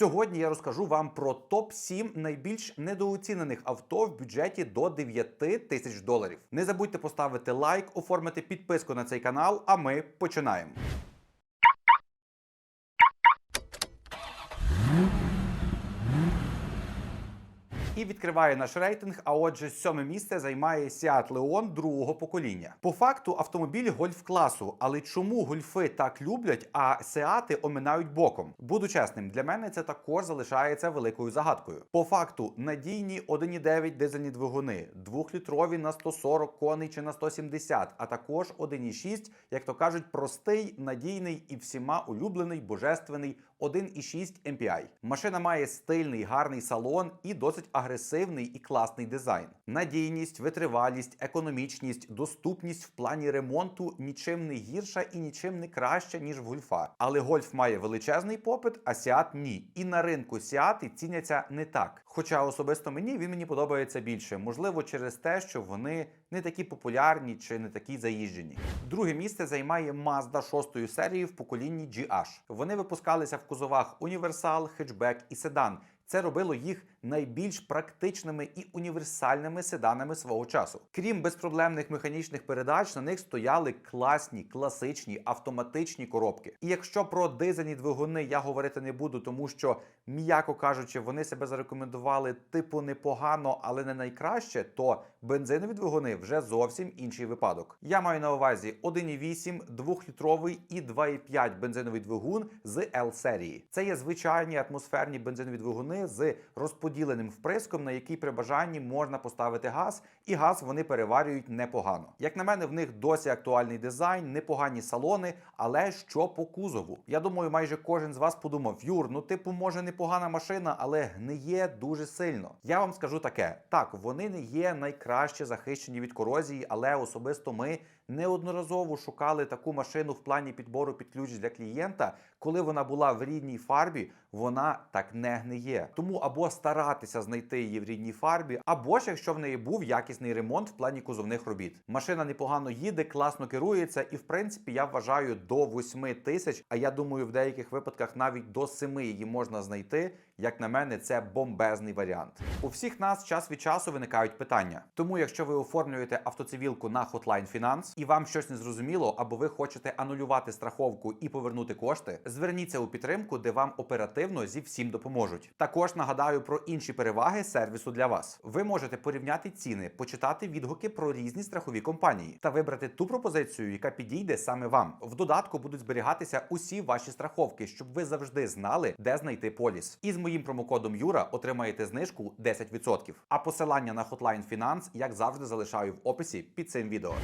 Сьогодні я розкажу вам про топ 7 найбільш недооцінених авто в бюджеті до 9 тисяч доларів. Не забудьте поставити лайк, оформити підписку на цей канал. А ми починаємо. І відкриває наш рейтинг. А отже, сьоме місце займає Seat Leon другого покоління. По факту автомобіль гольф класу, але чому гольфи так люблять, а Сеати оминають боком? Буду чесним, для мене це також залишається великою загадкою. По факту надійні 1,9 дизельні двигуни, двохлітрові на 140 коней чи на 170, а також 1,6, як то кажуть, простий, надійний і всіма улюблений божественний 1,6 MPI. Машина має стильний, гарний салон і досить агресивний і класний дизайн. Надійність, витривалість, економічність, доступність в плані ремонту нічим не гірша і нічим не краща, ніж в гольфа. Але гольф має величезний попит, а Сіат ні. І на ринку Сіати ціняться не так. Хоча особисто мені він мені подобається більше, можливо, через те, що вони не такі популярні чи не такі заїжджені. Друге місце займає Mazda 6 серії в поколінні GH. Вони випускалися в кузовах універсал, хетчбек і седан. Це робило їх найбільш практичними і універсальними седанами свого часу. Крім безпроблемних механічних передач, на них стояли класні, класичні автоматичні коробки. І якщо про дизельні двигуни я говорити не буду, тому що, м'яко кажучи, вони себе зарекомендували типу непогано, але не найкраще, то бензинові двигуни вже зовсім інший випадок. Я маю на увазі 1,8, 2-літровий і 2,5 бензиновий двигун з L серії. Це є звичайні атмосферні бензинові двигуни з розподіленим вприском, на який при бажанні можна поставити газ, і газ вони переварюють непогано. Як на мене, в них досі актуальний дизайн, непогані салони, але що по кузову? Я думаю, майже кожен з вас подумав: Юр, ну типу, може непогана машина, але гниє дуже сильно. Я вам скажу таке: так, вони не є найкраще захищені від корозії, але особисто ми неодноразово шукали таку машину в плані підбору під ключ для клієнта. Коли вона була в рідній фарбі, вона так не гниє. Тому або старатися знайти її в рідній фарбі, або ж якщо в неї був якісний ремонт в плані кузовних робіт. Машина непогано їде, класно керується, і в принципі я вважаю до 8 тисяч. А я думаю, в деяких випадках навіть до 7 її можна знайти. Як на мене, це бомбезний варіант. У всіх нас час від часу виникають питання. Тому, якщо ви оформлюєте автоцивілку на Hotline Finance і вам щось не зрозуміло, або ви хочете анулювати страховку і повернути кошти, зверніться у підтримку, де вам оперативно зі всім допоможуть. Також нагадаю про інші переваги сервісу для вас. Ви можете порівняти ціни, почитати відгуки про різні страхові компанії та вибрати ту пропозицію, яка підійде саме вам. В додатку будуть зберігатися усі ваші страховки, щоб ви завжди знали, де знайти поліс. І з моїм промокодом Юра отримаєте знижку 10%. А посилання на Hotline Finance, як завжди, залишаю в описі під цим відео.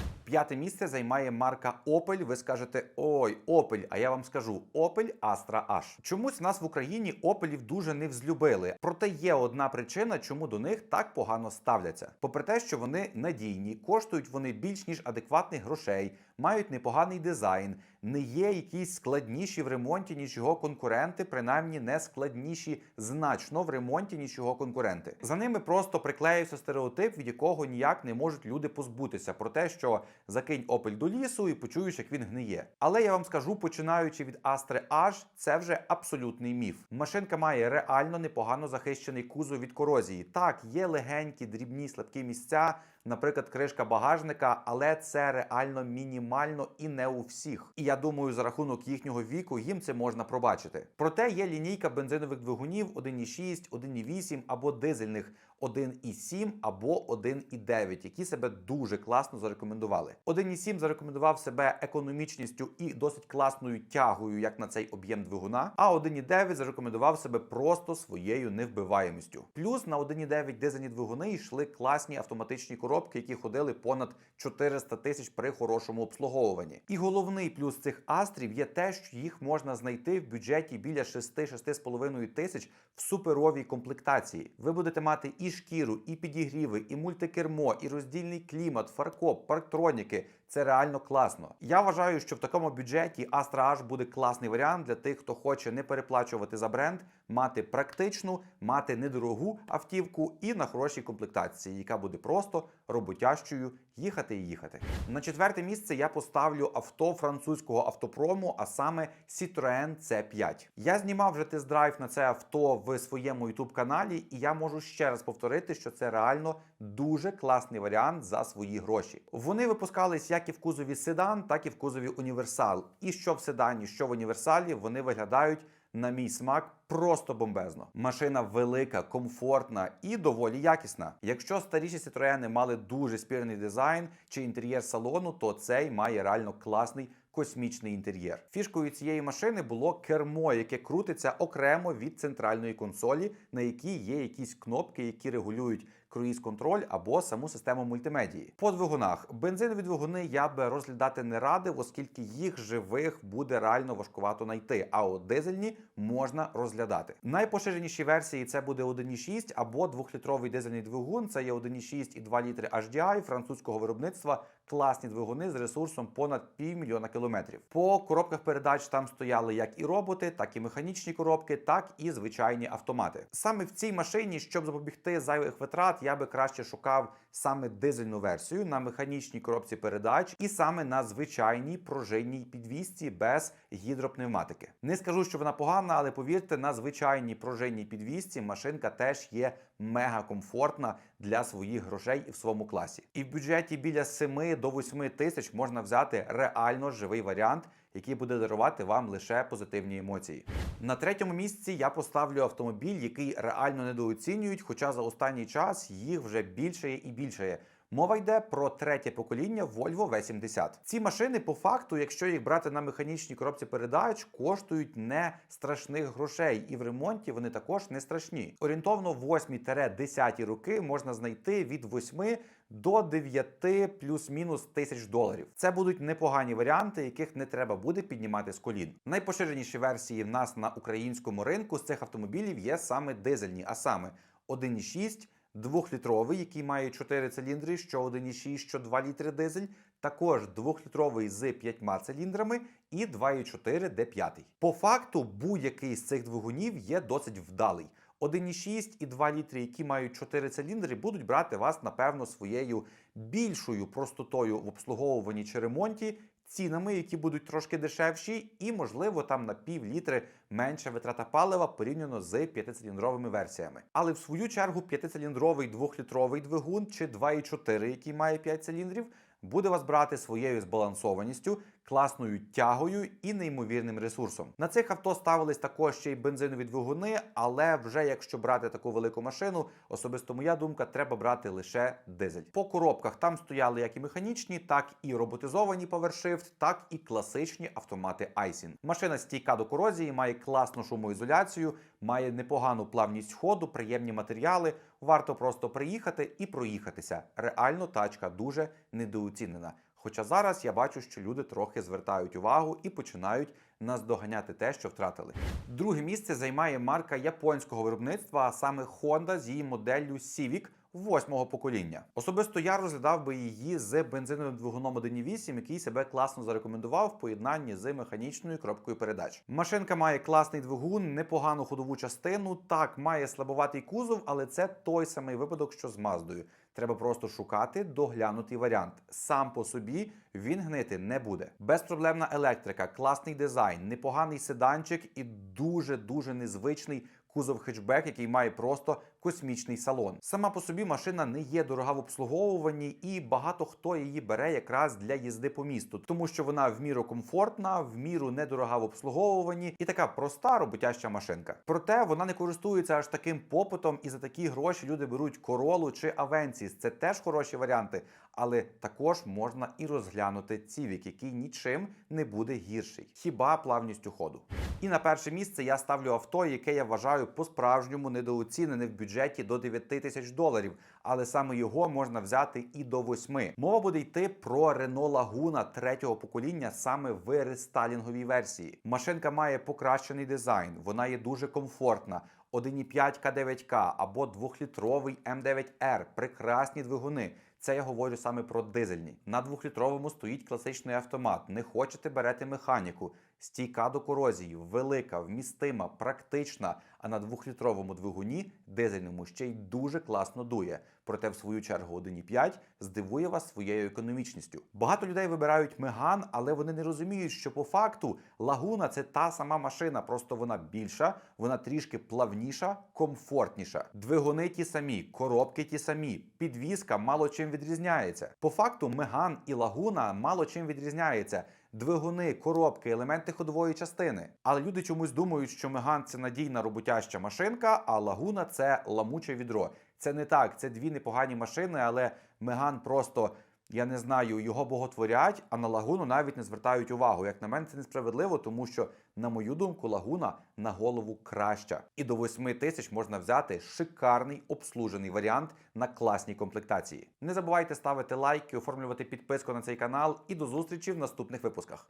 Місце займає марка Opel. Ви скажете: ой, Opel, а я вам скажу Opel Astra H. Чомусь нас в Україні Опелів дуже не взлюбили. Проте є одна причина, чому до них так погано ставляться. Попри те, що вони надійні, коштують вони більш ніж адекватних грошей, мають непоганий дизайн, не є якісь складніші в ремонті, ніж його конкуренти, принаймні не складніші значно в ремонті, ніж його конкуренти. За ними просто приклеївся стереотип, від якого ніяк не можуть люди позбутися, про те, що закинь Opel до лісу і почуєш, як він гниє. Але я вам скажу, починаючи від Astra H, це вже абсолютний міф. Машинка має реально непогано захищений кузов від корозії. Так, є легенькі, дрібні слабкі місця. Наприклад, кришка багажника, але це реально мінімально і не у всіх. І я думаю, за рахунок їхнього віку їм це можна пробачити. Проте є лінійка бензинових двигунів 1,6, 1,8 або дизельних 1,7 або 1,9, які себе дуже класно зарекомендували. 1,7 зарекомендував себе економічністю і досить класною тягою, як на цей об'єм двигуна. А 1,9 зарекомендував себе просто своєю невбиваємістю. Плюс на 1,9 дизельні двигуни йшли класні автоматичні коробки, які ходили понад 400 тисяч при хорошому обслуговуванні. І головний плюс цих астрів є те, що їх можна знайти в бюджеті біля 6-6,5 тисяч в суперовій комплектації. Ви будете мати і шкіру, і підігріви, і мультикермо, і роздільний клімат, фаркоп, парктроніки. Це реально класно. Я вважаю, що в такому бюджеті Astra H буде класний варіант для тих, хто хоче не переплачувати за бренд, мати практичну, мати недорогу автівку і на хорошій комплектації, яка буде просто роботящою їхати і їхати. На четверте місце я поставлю авто французького автопрому, а саме Citroën C5. Я знімав вже тест-драйв на це авто в своєму youtube каналі, і я можу ще раз повторити, що це реально дуже класний варіант за свої гроші. Вони випускались як і в кузові седан, так і в кузові універсал. І що в седані, що в універсалі, вони виглядають. На мій смак просто бомбезно. Машина велика, комфортна і доволі якісна. Якщо старіші Citroени мали дуже спірний дизайн чи інтер'єр салону, то цей має реально класний космічний інтер'єр. Фішкою цієї машини було кермо, яке крутиться окремо від центральної консолі, на якій є якісь кнопки, які регулюють круїз-контроль або саму систему мультимедії. По двигунах бензинові двигуни я би розглядати не радив, оскільки їх живих буде реально важкувато знайти. А от дизельні можна розглядати. Найпоширеніші версії це буде 1,6 або 2-літровий дизельний двигун. Це є 1,6 і 2 літри HDI французького виробництва. Класні двигуни з ресурсом понад півмільйона кілометрів. По коробках передач там стояли як і роботи, так і механічні коробки, так і звичайні автомати. Саме в цій машині, щоб запобігти зайвих витрат, я би краще шукав саме дизельну версію на механічній коробці передач і саме на звичайній пружинній підвісці без гідропневматики. Не скажу, що вона погана, але повірте, на звичайній пружинній підвісці машинка теж є мега комфортна для своїх грошей і в своєму класі. І в бюджеті біля 7 до 8 тисяч можна взяти реально живий варіант, який буде дарувати вам лише позитивні емоції. На третьому місці я поставлю автомобіль, який реально недооцінюють, хоча за останній час їх вже більше і більше. Мова йде про третє покоління Volvo V70. Ці машини, по факту, якщо їх брати на механічній коробці передач, коштують не страшних грошей, і в ремонті вони також не страшні. Орієнтовно 8-10 роки можна знайти від 8 до 9 плюс-мінус тисяч доларів. Це будуть непогані варіанти, яких не треба буде піднімати з колін. Найпоширеніші версії в нас на українському ринку з цих автомобілів є саме дизельні, а саме 1,6, Двохлітровий, який має 4 циліндри, що 1,6, що 2 літри дизель. Також двохлітровий з 5 циліндрами і 2,4 D5. По факту, будь-який з цих двигунів є досить вдалий. 1,6 і 2 літри, які мають 4 циліндри, будуть брати вас, напевно, своєю більшою простотою в обслуговуванні чи ремонті, цінами, які будуть трошки дешевші, і, можливо, там на пів літри менша витрата палива порівняно з п'ятициліндровими версіями. Але в свою чергу п'ятициліндровий двохлітровий двигун чи 2,4, який має 5 циліндрів, буде вас брати своєю збалансованістю, класною тягою і неймовірним ресурсом. На цих авто ставились також ще й бензинові двигуни, але вже якщо брати таку велику машину, особисто моя думка, треба брати лише дизель. По коробках там стояли як і механічні, так і роботизовані PowerShift, так і класичні автомати Aisin. Машина стійка до корозії, має класну шумоізоляцію, має непогану плавність ходу, приємні матеріали. Варто просто приїхати і проїхатися. Реально тачка дуже недооцінена. Хоча зараз я бачу, що люди трохи звертають увагу і починають наздоганяти те, що втратили. Друге місце займає марка японського виробництва, а саме Honda з її моделлю Civic восьмого покоління. Особисто я розглядав би її з бензиновим двигуном 1.8, який себе класно зарекомендував в поєднанні з механічною коробкою передач. Машинка має класний двигун, непогану ходову частину. Так, має слабоватий кузов, але це той самий випадок, що з Маздою. Треба просто шукати доглянутий варіант. Сам по собі він гнити не буде. Безпроблемна електрика, класний дизайн, непоганий седанчик і дуже дуже незвичний кузов хетчбек, який має просто космічний салон. Сама по собі машина не є дорога в обслуговуванні, і багато хто її бере якраз для їзди по місту, тому що вона в міру комфортна, в міру недорога в обслуговуванні і така проста роботяща машинка. Проте вона не користується аж таким попитом, і за такі гроші люди беруть королу чи Авенсіс. Це теж хороші варіанти, але також можна і розглянути цівік, який нічим не буде гірший, хіба плавністю ходу. І на перше місце я ставлю авто, яке я вважаю по-справжньому недооцінене в бюджеті до 9 тисяч доларів, але саме його можна взяти і до 8. Мова буде йти про Renault Laguna третього покоління саме в рестайлінговій версії. Машинка має покращений дизайн, вона є дуже комфортна. 1,5 К9К або 2-літровий М9Р прекрасні двигуни. Це я говорю саме про дизельні. На двохлітровому стоїть класичний автомат. Не хочете берете механіку. Стійка до корозії, велика, вмістима, практична. А на двохлітровому двигуні дизельному ще й дуже класно дує. Проте, в свою чергу, 1.5 здивує вас своєю економічністю. Багато людей вибирають Меган, але вони не розуміють, що по факту лагуна це та сама машина, просто вона більша, вона трішки плавніша, комфортніша. Двигуни ті самі, коробки ті самі, підвізка мало чим відрізняється. По факту, Меган і лагуна мало чим відрізняється. Двигуни, коробки, елементи ходової частини. Але люди чомусь думають, що Меган це надійна роботяща машинка, а лагуна це ламуче відро. Це не так. Це дві непогані машини, але Меган просто. Я не знаю, його боготворять, а на лагуну навіть не звертають увагу. Як на мене, це несправедливо, тому що, на мою думку, лагуна на голову краща. І до 8 тисяч можна взяти шикарний обслужений варіант на класній комплектації. Не забувайте ставити лайки, оформлювати підписку на цей канал і до зустрічі в наступних випусках.